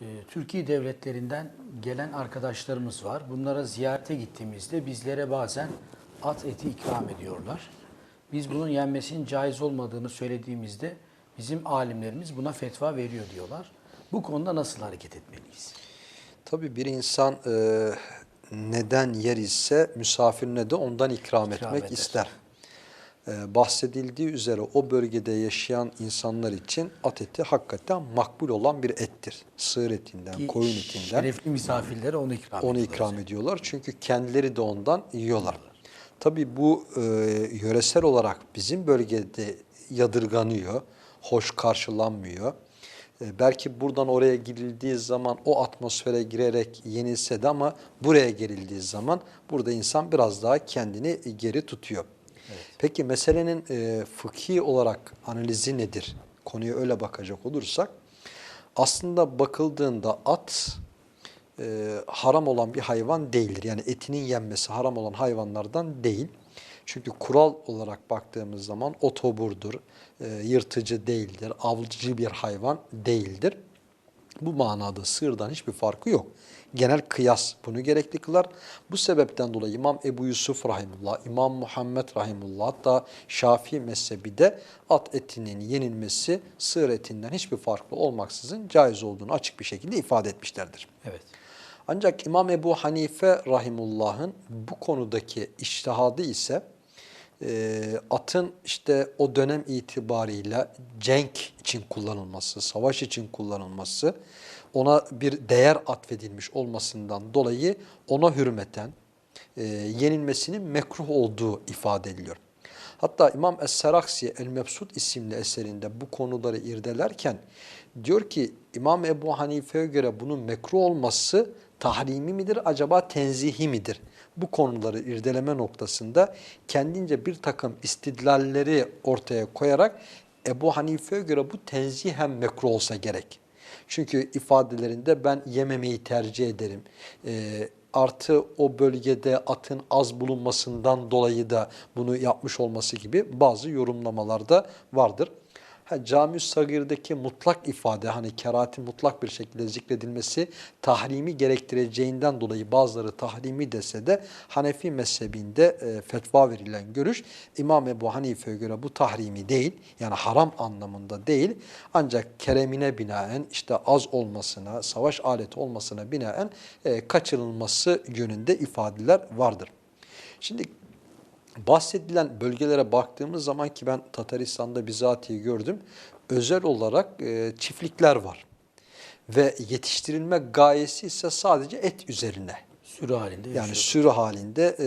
Ee, Türkiye devletlerinden gelen arkadaşlarımız var. Bunlara ziyarete gittiğimizde bizlere bazen at eti ikram ediyorlar. Biz bunun yenmesinin caiz olmadığını söylediğimizde bizim alimlerimiz buna fetva veriyor diyorlar. Bu konuda nasıl hareket etmeliyiz? Tabii bir insan e, neden yer ise misafirine de ondan ikram, İkram etmek eder. ister. E, bahsedildiği üzere o bölgede yaşayan insanlar için at eti hakikaten makbul olan bir ettir. Sığır etinden, Ki koyun etinden Şerefli misafirlere onu ikram onu ediyorlar. ikram ediyorlar. Çünkü kendileri de ondan yiyorlar. Tabii bu e, yöresel olarak bizim bölgede yadırganıyor, hoş karşılanmıyor. E, belki buradan oraya girildiği zaman o atmosfere girerek yenilse de ama buraya gerildiği zaman burada insan biraz daha kendini geri tutuyor. Peki meselenin e, fıkhi olarak analizi nedir? Konuya öyle bakacak olursak aslında bakıldığında at e, haram olan bir hayvan değildir. Yani etinin yenmesi haram olan hayvanlardan değil. Çünkü kural olarak baktığımız zaman otoburdur, e, yırtıcı değildir, avcı bir hayvan değildir. Bu manada sığırdan hiçbir farkı yok. Genel kıyas bunu gerekli kılar. Bu sebepten dolayı İmam Ebu Yusuf Rahimullah, İmam Muhammed Rahimullah hatta Şafii mezhebi de at etinin yenilmesi sığır etinden hiçbir farklı olmaksızın caiz olduğunu açık bir şekilde ifade etmişlerdir. Evet. Ancak İmam Ebu Hanife Rahimullah'ın bu konudaki iştihadı ise e, atın işte o dönem itibarıyla cenk için kullanılması, savaş için kullanılması, ona bir değer atfedilmiş olmasından dolayı ona hürmeten e, yenilmesinin mekruh olduğu ifade ediliyor. Hatta İmam Es-Seraksi El-Mebsut isimli eserinde bu konuları irdelerken diyor ki İmam Ebu Hanife'ye göre bunun mekruh olması tahrimi midir acaba tenzihi midir? Bu konuları irdeleme noktasında kendince bir takım istidlalleri ortaya koyarak Ebu Hanife'ye göre bu tenzihen mekruh olsa gerek. Çünkü ifadelerinde ben yememeyi tercih ederim. Ee, artı o bölgede atın az bulunmasından dolayı da bunu yapmış olması gibi bazı yorumlamalarda vardır. Ha, Cami-ü Sagir'deki mutlak ifade hani kerahatin mutlak bir şekilde zikredilmesi tahrimi gerektireceğinden dolayı bazıları tahrimi dese de Hanefi mezhebinde e, fetva verilen görüş İmam Ebu Hanife'ye göre bu tahrimi değil yani haram anlamında değil ancak keremine binaen işte az olmasına savaş aleti olmasına binaen e, kaçırılması yönünde ifadeler vardır. Şimdi bahsedilen bölgelere baktığımız zaman ki ben Tataristan'da bizatihi gördüm. Özel olarak e, çiftlikler var. Ve yetiştirilme gayesi ise sadece et üzerine. Sürü halinde Yani yaşıyor. sürü halinde e,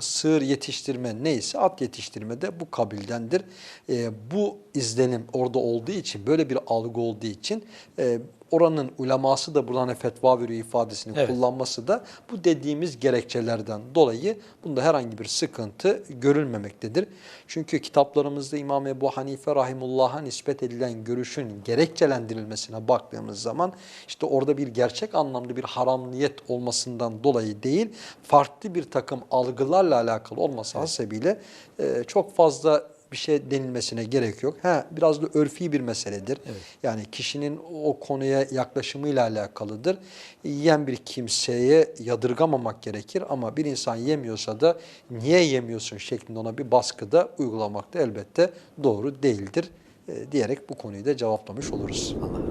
sığır yetiştirme neyse at yetiştirme de bu kabildendir. E, bu izlenim orada olduğu için böyle bir algı olduğu için e, oranın uleması da buradan fetva veriyor ifadesini Evet. kullanması da bu dediğimiz gerekçelerden dolayı bunda herhangi bir sıkıntı görülmemektedir. Çünkü kitaplarımızda İmam Ebu Hanife Rahimullah'a nispet edilen görüşün gerekçelendirilmesine baktığımız zaman işte orada bir gerçek anlamda bir haramliyet olmasından dolayı değil, farklı bir takım algılarla alakalı olması hasebiyle e, çok fazla bir şey denilmesine gerek yok. Ha, biraz da örfi bir meseledir. Evet. Yani kişinin o konuya yaklaşımıyla alakalıdır. Yiyen bir kimseye yadırgamamak gerekir ama bir insan yemiyorsa da niye yemiyorsun şeklinde ona bir baskıda uygulamak da elbette doğru değildir e, diyerek bu konuyu da cevaplamış oluruz. Allah